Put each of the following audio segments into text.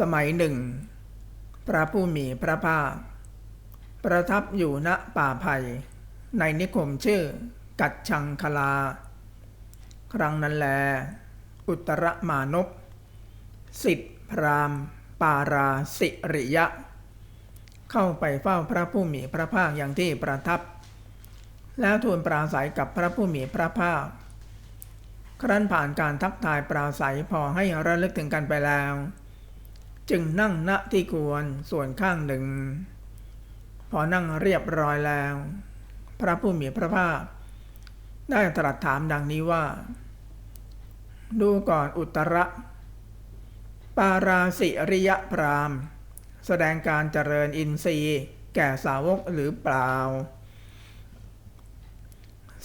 สมัยหนึ่ง พระผู้มีพระภาค ประทับอยู่ณป่าไผ่ในนิคมชื่อกัดชังคลา ครั้งนั้นแล อุตรมานพสิทธิพรามปาราสิริยะ เข้าไปเฝ้าพระผู้มีพระภาคอย่างที่ประทับ แล้วทูลปราศัยกับพระผู้มีพระภาค ครั้นผ่านการทักทายปราศัยพอให้ระลึกถึงกันไปแล้ว จึงนั่งณที่ควรส่วนข้างหนึ่ง พอนั่งเรียบร้อยแล้ว พระผู้มีพระภาค ได้ตรัสถามดังนี้ว่า ดูก่อนอุตระ ปาราสิริยพรามแสดงการเจริญอินทรีย์แก่สาวกหรือเปล่า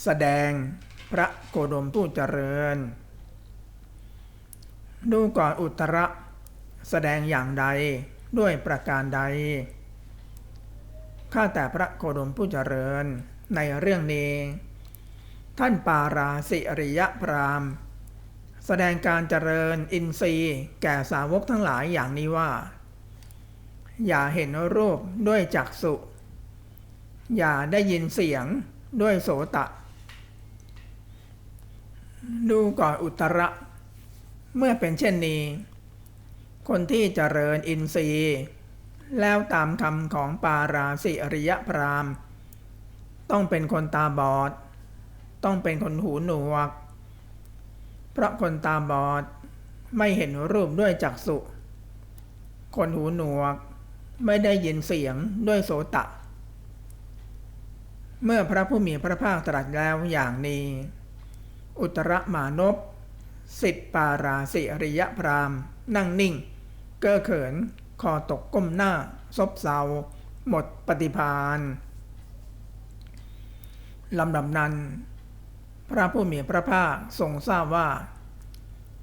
แสดงพระโคดมผู้เจริญ ดูก่อนอุตระ แสดงอย่างใดด้วยประการใด ข้าแต่พระโคดมผู้เจริญในเรื่องนี้ ท่านปาราสิริยพรามแสดงการเจริญอินทรีย์แก่สาวกทั้งหลายอย่างนี้ว่า อย่าเห็นรูปด้วยจักษุ อย่าได้ยินเสียงด้วยโสตะ ดูก่อนอุตระ เมื่อเป็นเช่นนี้ คนที่เจริญอินทรีย์ แล้วตามคำของปาราสิริยพรามต้องเป็นคนตาบอด ต้องเป็นคนหูหนวก เพราะคนตาบอดไม่เห็นรูปด้วยจักษุ คนหูหนวกไม่ได้ยินเสียงด้วยโสตะ เมื่อพระผู้มีพระภาคตรัสแล้วอย่างนี้ อุตรมานพสิทธิปาราสิริยพรามนั่งนิ่ง เก้อเขิน คอตกก้มหน้า ซบเซา หมดปฏิพานลำดับนั้น พระผู้มีพระภาคทรงทราบว่า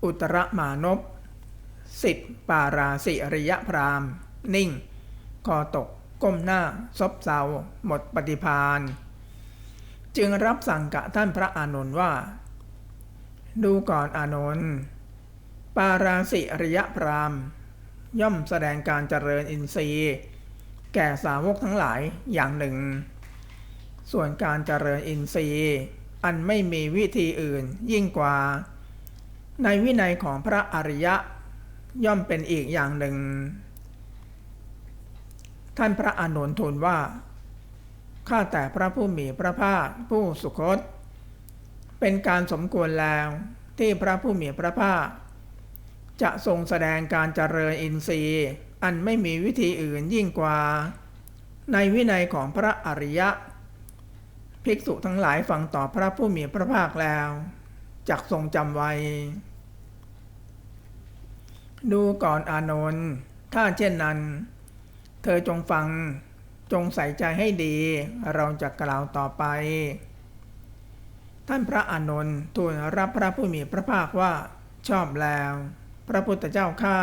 อุตรมานพสิทธิปาราสิริยพรามนิ่ง คอตกก้มหน้า ซบเซา หมดปฏิพานจึงรับสั่งกับท่านพระอานนท์ว่า ดูก่อนอานนท์ปาราสิริยพราม ย่อมแสดงการเจริญอินทรีย์ แก่สาวกทั้งหลายอย่างหนึ่ง ส่วนการเจริญอินทรีย์ อันไม่มีวิธีอื่นยิ่งกว่า ในวินัยของพระอริยะ ย่อมเป็นอีกอย่างหนึ่ง ท่านพระอานนท์ทูลว่าข้าแต่พระผู้มีพระภาคผู้สุคต เป็นการสมควรแล้วที่พระผู้มีพระภาค จะทรงแสดงการเจริญอินทรีย์ อันไม่มีวิธีอื่นยิ่งกว่า ในวินัยของพระอริยะ ภิกษุทั้งหลายฟังต่อพระผู้มีพระภาคแล้วจักทรงจำไว้ ดูก่อนอานนท์ถ้าเช่นนั้น เธอจงฟังจงใส่ใจให้ดี เราจะกล่าวต่อไป ท่านพระอานนท์ทูลรับพระผู้มีพระภาคว่าชอบแล้ว พระพุทธเจ้าข้า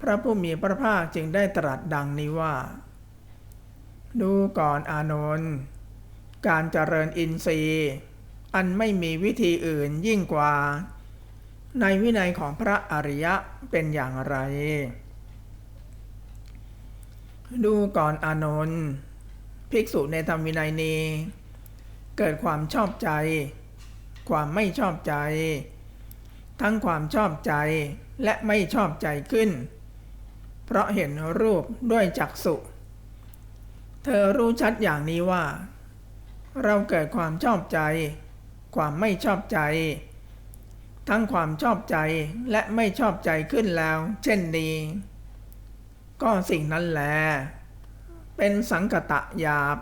พระผู้มีพระภาคจึงได้ตรัสดังนี้ว่า ดูก่อนอานนท์การเจริญอินทรีย์ อันไม่มีวิธีอื่นยิ่งกว่า ในวินัยของพระอริยะเป็นอย่างไร ดูก่อนอานนท์ภิกษุในธรรมวินัยนี้ เกิดความชอบใจ ความไม่ชอบใจ ทั้งความชอบใจและไม่ชอบใจขึ้น เพราะเห็นรูปด้วยจักษุเธอรู้ชัดอย่างนี้ว่า เราเกิดความชอบใจ ความไม่ชอบใจ ทั้งความชอบใจและไม่ชอบใจขึ้นแล้ว เช่นนี้ก็สิ่งนั้นแลเป็นสังกตะหยาบ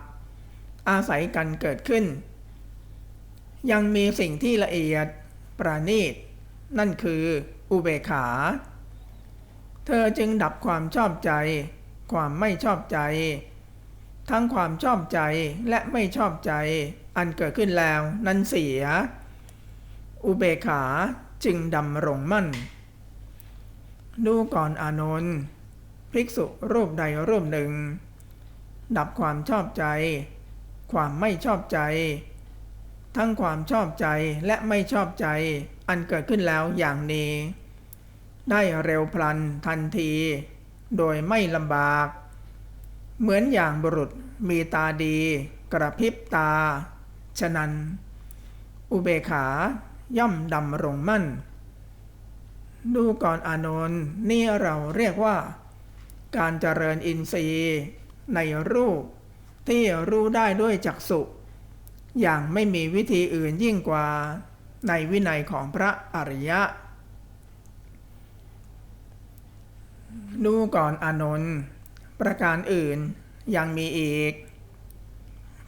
อาศัยกันเกิดขึ้น ยังมีสิ่งที่ละเอียดประณีต นั่นคืออุเบกขา เธอจึงดับความชอบใจ ความไม่ชอบใจ ทั้งความชอบใจและไม่ชอบใจ อันเกิดขึ้นแล้วนั้นเสีย อุเบกขาจึงดำรงมั่น ดูก่อนอานนท์ภิกษุรูปใดรูปหนึ่ง ดับความชอบใจ ความไม่ชอบใจ ทั้งความชอบใจและไม่ชอบใจ อันเกิดขึ้นแล้วอย่างนี้ ได้เร็วพลันทันที โดยไม่ลำบาก เหมือนอย่างบุรุษมีตาดี กระพริบตา ฉะนั้น อุเบขาย่อมดำรงมั่น ดูก่อนอานนท์นี่เราเรียกว่า การเจริญอินทรีย์ในรูปที่รู้ได้ด้วยจักษุ อย่างไม่มีวิธีอื่นยิ่งกว่าในวินัยของพระอริยะ ดูก่อนอนนท์ประการอื่นยังมีอีก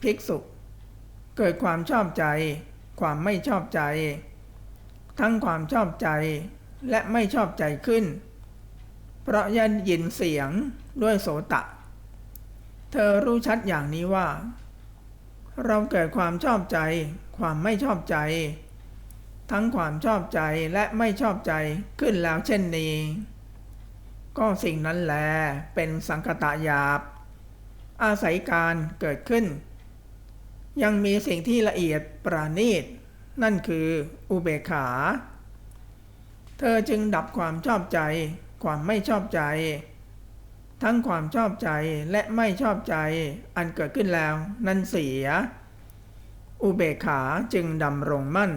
ภิกษุ เกิดความชอบใจ ความไม่ชอบใจ ทั้งความชอบใจและไม่ชอบใจขึ้น เพราะยันยินเสียงด้วยโสตะ เธอรู้ชัดอย่างนี้ว่า เราเกิดความชอบใจ ความไม่ชอบใจ ทั้งความชอบใจและไม่ชอบใจขึ้นแล้วเช่นนี้ ก็สิ่งนั้นแลเป็นสังคตะหยาบ อาศัยการเกิดขึ้น ยังมีสิ่งที่ละเอียดปราณีต นั่นคืออุเบกขา เธอจึงดับความชอบใจ ความไม่ชอบใจ ทั้งความชอบใจและไม่ชอบใจอันเกิดขึ้นแล้ว นั่นเสีย อุเบกขาจึงดำรงมั่น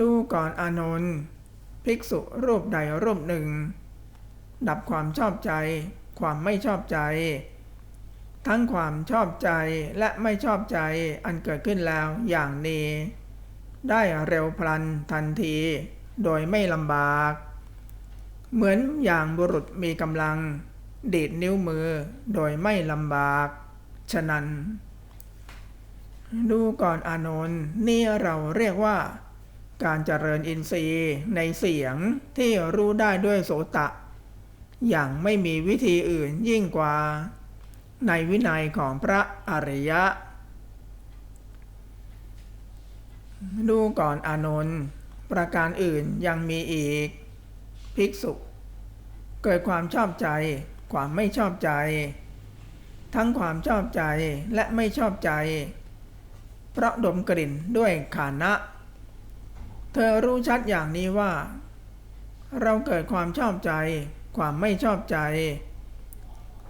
ดูก่อนอานนท์ภิกษุรูปใดรูปหนึ่ง ดับความชอบใจ ความไม่ชอบใจ ทั้งความชอบใจและไม่ชอบใจอันเกิดขึ้นแล้วอย่างนี้ ได้เร็วพลันทันที โดยไม่ลำบาก เหมือนอย่างบุรุษมีกำลังดีดนิ้วมือโดยไม่ลำบาก ฉะนั้น ดูก่อนอานนท์นี่เราเรียกว่า การเจริญอินทรีย์ในเสียงที่รู้ได้ด้วยโสตะ อย่างไม่มีวิธีอื่นยิ่งกว่า ในวินัยของพระอริยะ ดูก่อนอานนท์ประการอื่นยังมีอีก ภิกษุ เกิดความชอบใจ ความไม่ชอบใจ ทั้งความชอบใจและไม่ชอบใจ เพราะดมกลิ่นด้วยขานะ เธอรู้ชัดอย่างนี้ว่า เราเกิดความชอบใจ ความไม่ชอบใจ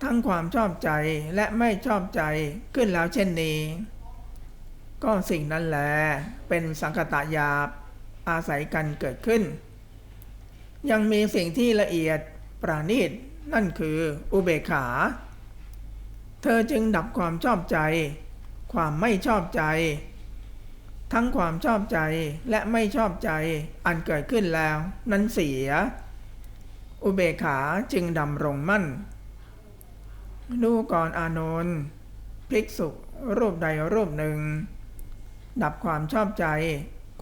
ทั้งความชอบใจและไม่ชอบใจขึ้นแล้วเช่นนี้ ก็สิ่งนั้นแหลเป็นสังคตะยาบอาศัยกันเกิดขึ้น ยังมีสิ่งที่ละเอียด ปราณีตนั่นคืออุเบกขา เธอจึงดับความชอบใจ ความไม่ชอบใจ ทั้งความชอบใจและไม่ชอบใจอันเกิดขึ้นแล้วนั้นเสีย อุเบกขาจึงดำรงมั่นดูก่อนอานนท์ภิกษุรูปใดรูปหนึ่ ง ดับความชอบใจ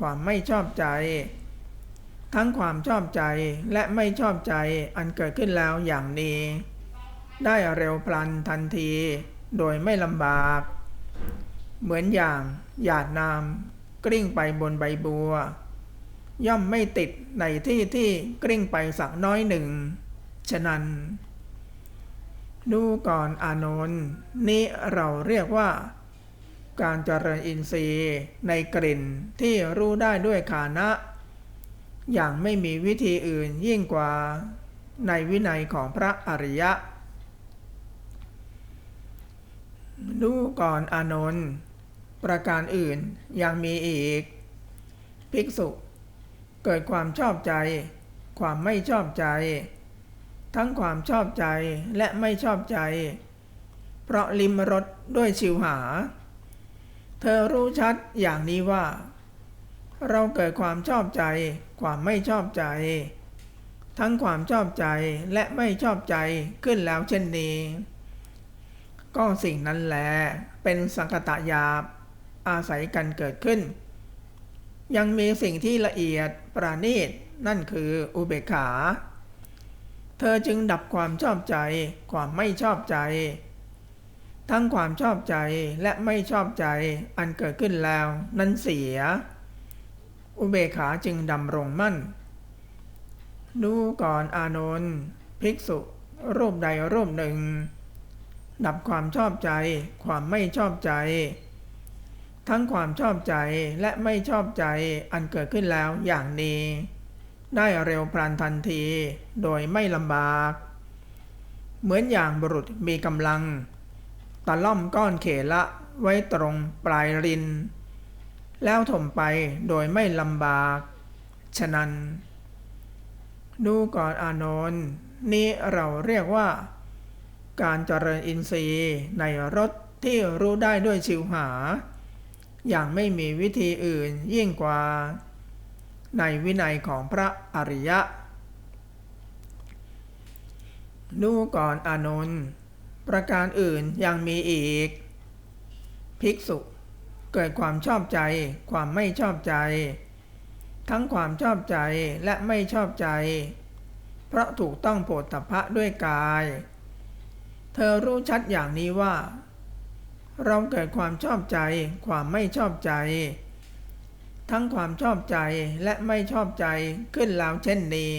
ความไม่ชอบใจ ทั้งความชอบใจและไม่ชอบใจอันเกิดขึ้นแล้วอย่างนี้ ได้เร็วพลันทันที โดยไม่ลำบาก เหมือนอย่างหยาดน้ำกลิ้งไปบนใบบัว ย่อมไม่ติดในที่ที่กลิ้งไปสักน้อยหนึ่ง ฉะนั้น ดูก่อนอานนท์นี้เราเรียกว่าการเจริญอินทรีย์ในกลิ่นที่รู้ได้ด้วยขานะ อย่างไม่มีวิธีอื่นยิ่งกว่าในวินัยของพระอริยะ ดูก่อนอานนท์ประการอื่นยังมีอีก ภิกษุ เกิดความชอบใจ ความไม่ชอบใจ ทั้งความชอบใจและไม่ชอบใจ เพราะลิมรสด้วยชิวหา เธอรู้ชัดอย่างนี้ว่า เราเกิดความชอบใจ ความไม่ชอบใจ ทั้งความชอบใจและไม่ชอบใจขึ้นแล้วเช่นนี้ ก็สิ่งนั้นแหลเป็นสังคตะหยาบ อาศัยกันเกิดขึ้น ยังมีสิ่งที่ละเอียดปราณีตนั่นคืออุเบกขา เธอจึงดับความชอบใจ ความไม่ชอบใจ ทั้งความชอบใจและไม่ชอบใจอันเกิดขึ้นแล้วนั้นเสีย อุเบกขาจึงดำรงมั่น ดูก่อนอานนท์ภิกษุรูปใดรูปหนึ่ง ดับความชอบใจ ความไม่ชอบใจ ทั้งความชอบใจและไม่ชอบใจอันเกิดขึ้นแล้วอย่างนี้ ได้เร็วพลันทันทีโดยไม่ลำบาก เหมือนอย่างบุรุษมีกำลังตะล่อมก้อนเขละไว้ตรงปลายริน แล้วถมไปโดยไม่ลำบาก ฉะนั้น ดูก่อนอานนท์นี้เราเรียกว่า การเจริญอินทรีย์ในรสที่รู้ได้ด้วยชิวหา อย่างไม่มีวิธีอื่นยิ่งกว่า ในวินัยของพระอริยะ ดูก่อนอานนท์ประการอื่นยังมีอีก ภิกษุ เกิดความชอบใจ ความไม่ชอบใจ ทั้งความชอบใจและไม่ชอบใจ เพราะถูกต้องโผฏฐพะด้วยกาย เธอรู้ชัดอย่างนี้ว่า เราเกิดความชอบใจ ความไม่ชอบใจ ทั้งความชอบใจและไม่ชอบใจขึ้นแล้วเช่นนี้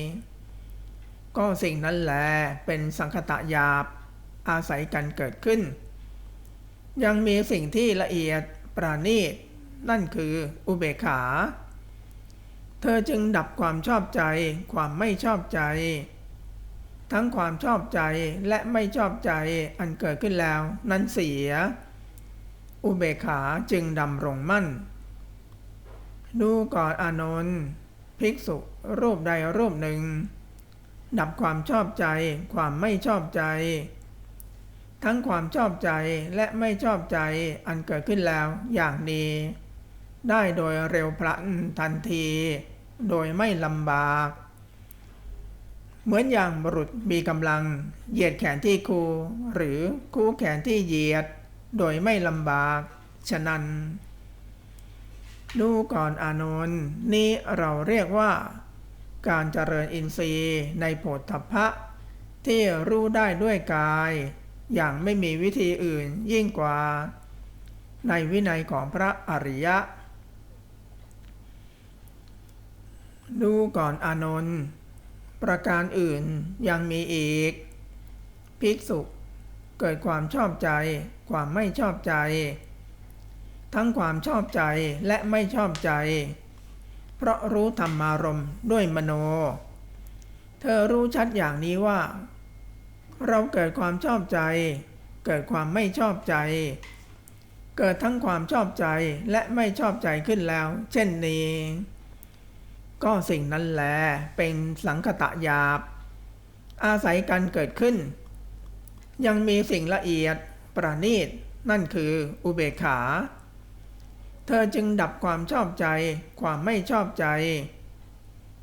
ก็สิ่งนั้นแหละเป็นสังคตะหยาบ อาศัยกันเกิดขึ้น ยังมีสิ่งที่ละเอียด ปราณีต นั่นคืออุเบกขา เธอจึงดับความชอบใจ ความไม่ชอบใจ ทั้งความชอบใจและไม่ชอบใจอันเกิดขึ้นแล้วนั้นเสีย อุเบกขาจึงดำรงมั่น ดูก่อนอานนท์ภิกษุรูปใดรูปหนึ่ง ดับความชอบใจ ความไม่ชอบใจ ทั้งความชอบใจและไม่ชอบใจอันเกิดขึ้นแล้วอย่างนี้ได้โดยเร็วพลันทันที โดยไม่ลำบาก เหมือนอย่างบุรุษมีกำลัง เหยียดแขนที่คู หรือคู่แขนที่เหยียด โดยไม่ลำบาก ฉะนั้น ดูก่อนอานนท์นี้เราเรียกว่า การเจริญอินทรีย์ในโพธพะ ที่รู้ได้ด้วยกาย อย่างไม่มีวิธีอื่นยิ่งกว่า ในวินัยของพระอริยะ ดูก่อนอานนท์ประการอื่นยังมีอีก ภิกษุเกิดความชอบใจ ความไม่ชอบใจ ทั้งความชอบใจและไม่ชอบใจ เพราะรู้ธรรมารมด้วยมโน เธอรู้ชัดอย่างนี้ว่า เราเกิดความชอบใจ เกิดความไม่ชอบใจ เกิดทั้งความชอบใจและไม่ชอบใจขึ้นแล้ว เช่นนี้ ก็สิ่งนั้นแหละเป็นสังคตะหยาบ อาศัยกันเกิดขึ้น ยังมีสิ่งละเอียดประณีตนั่นคืออุเบกขา เธอจึงดับความชอบใจ ความไม่ชอบใจ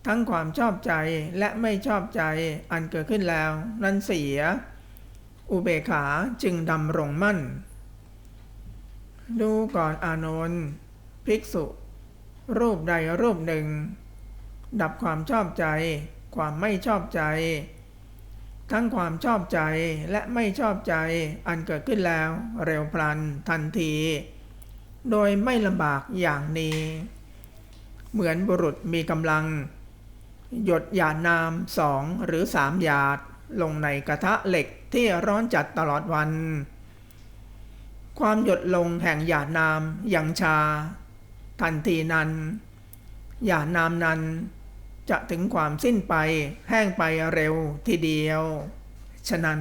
ทั้งความชอบใจและไม่ชอบใจอันเกิดขึ้นแล้ว นั้นเสีย อุเบกขาจึงดำรงมั่น ดูก่อนอานนท์ภิกษุ รูปใดรูปหนึ่ง ดับความชอบใจ ความไม่ชอบใจ ทั้งความชอบใจและไม่ชอบใจอันเกิดขึ้นแล้ว เร็วพลันทันที โดยไม่ลำบากอย่างนี้ เหมือนบุรุษมีกำลัง หยดหยาดน้ำสองหรือสามหยาดลงในกระทะเหล็กที่ร้อนจัดตลอดวัน ความหยดลงแห่งหยาดน้ำยังชา ทันทีนั้น หยาดน้ำนั้น จะถึงความสิ้นไปแห้งไปเร็วทีเดียว ฉะนั้น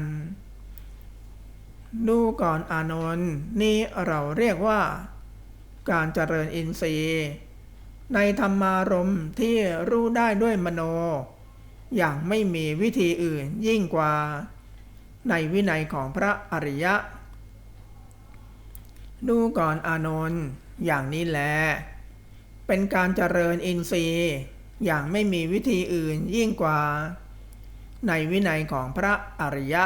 ดูก่อนอานนท์นี้เราเรียกว่า การเจริญอินทรีย์ ในธรรมารมณ์ที่รู้ได้ด้วยมโน อย่างไม่มีวิธีอื่นยิ่งกว่า ในวินัยของพระอริยะ ดูก่อนอานนท์อย่างนี้แหละเป็นการเจริญอินทรีย์อย่างไม่มีวิธีอื่นยิ่งกว่า ในวินัยของพระอริยะ